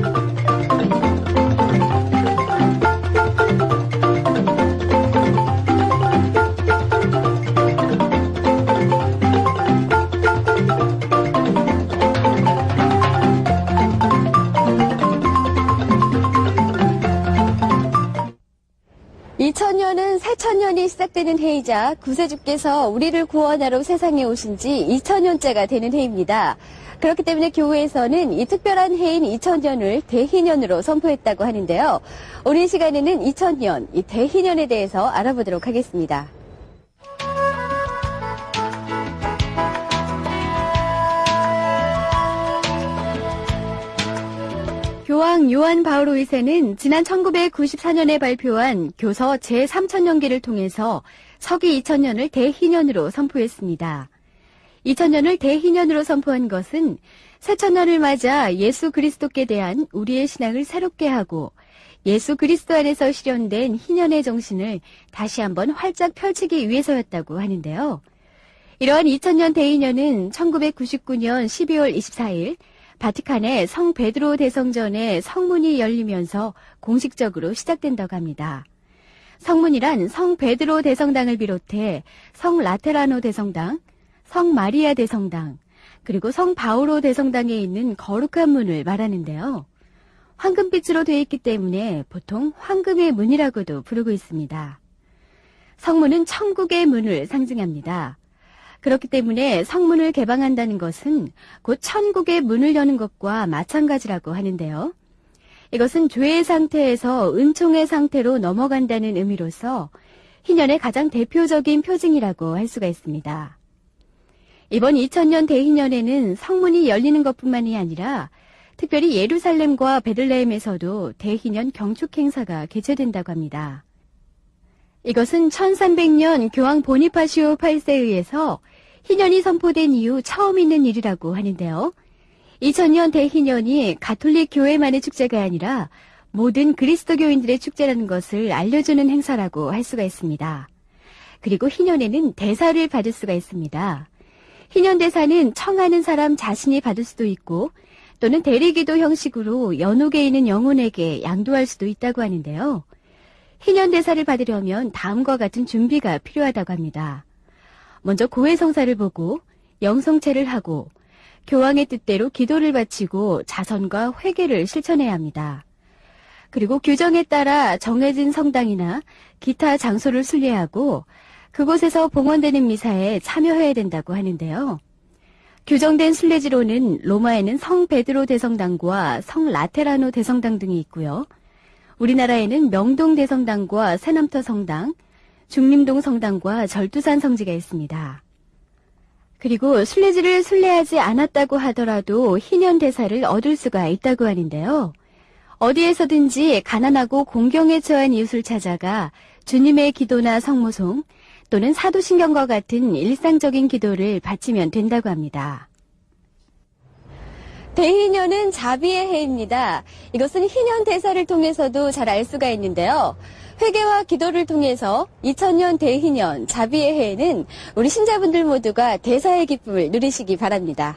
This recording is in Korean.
Thank you. (2000년은) 새천년이 시작되는 해이자 구세주께서 우리를 구원하러 세상에 오신 지 (2000년째가) 되는 해입니다. 그렇기 때문에 교회에서는 이 특별한 해인 (2000년을) 대희년으로 선포했다고 하는데요. 오늘 이 시간에는 (2000년) 이 대희년에 대해서 알아보도록 하겠습니다. 교황 요한 바오로 2세는 지난 1994년에 발표한 교서 제3천년기를 통해서 서기 2000년을 대희년으로 선포했습니다. 2000년을 대희년으로 선포한 것은 새천년을 맞아 예수 그리스도께 대한 우리의 신앙을 새롭게 하고 예수 그리스도 안에서 실현된 희년의 정신을 다시 한번 활짝 펼치기 위해서였다고 하는데요. 이러한 2000년 대희년은 1999년 12월 24일 바티칸의 성 베드로 대성전의 성문이 열리면서 공식적으로 시작된다고 합니다. 성문이란 성 베드로 대성당을 비롯해 성 라테라노 대성당, 성 마리아 대성당, 그리고 성 바오로 대성당에 있는 거룩한 문을 말하는데요. 황금빛으로 되어 있기 때문에 보통 황금의 문이라고도 부르고 있습니다. 성문은 천국의 문을 상징합니다. 그렇기 때문에 성문을 개방한다는 것은 곧 천국의 문을 여는 것과 마찬가지라고 하는데요. 이것은 죄의 상태에서 은총의 상태로 넘어간다는 의미로서 희년의 가장 대표적인 표징이라고 할 수가 있습니다. 이번 2000년 대희년에는 성문이 열리는 것뿐만이 아니라 특별히 예루살렘과 베들레헴에서도 대희년 경축 행사가 개최된다고 합니다. 이것은 1300년 교황 보니파시오 8세에 의해서 희년이 선포된 이후 처음 있는 일이라고 하는데요. 2000년 대희년이 가톨릭 교회만의 축제가 아니라 모든 그리스도교인들의 축제라는 것을 알려주는 행사라고 할 수가 있습니다. 그리고 희년에는 대사를 받을 수가 있습니다. 희년 대사는 청하는 사람 자신이 받을 수도 있고 또는 대리기도 형식으로 연옥에 있는 영혼에게 양도할 수도 있다고 하는데요. 희년 대사를 받으려면 다음과 같은 준비가 필요하다고 합니다. 먼저 고해성사를 보고 영성체를 하고 교황의 뜻대로 기도를 바치고 자선과 회개를 실천해야 합니다. 그리고 규정에 따라 정해진 성당이나 기타 장소를 순례하고 그곳에서 봉헌되는 미사에 참여해야 된다고 하는데요. 규정된 순례지로는 로마에는 성 베드로 대성당과 성 라테라노 대성당 등이 있고요. 우리나라에는 명동 대성당과 새남터 성당, 중림동 성당과 절두산 성지가 있습니다. 그리고 순례지를 순례하지 않았다고 하더라도 희년 대사를 얻을 수가 있다고 하는데요. 어디에서든지 가난하고 공경에 처한 이웃을 찾아가 주님의 기도나 성모송 또는 사도신경과 같은 일상적인 기도를 바치면 된다고 합니다. 대희년은 자비의 해입니다. 이것은 희년 대사를 통해서도 잘 알 수가 있는데요. 회개와 기도를 통해서 2000년 대희년 자비의 해에는 우리 신자분들 모두가 대사의 기쁨을 누리시기 바랍니다.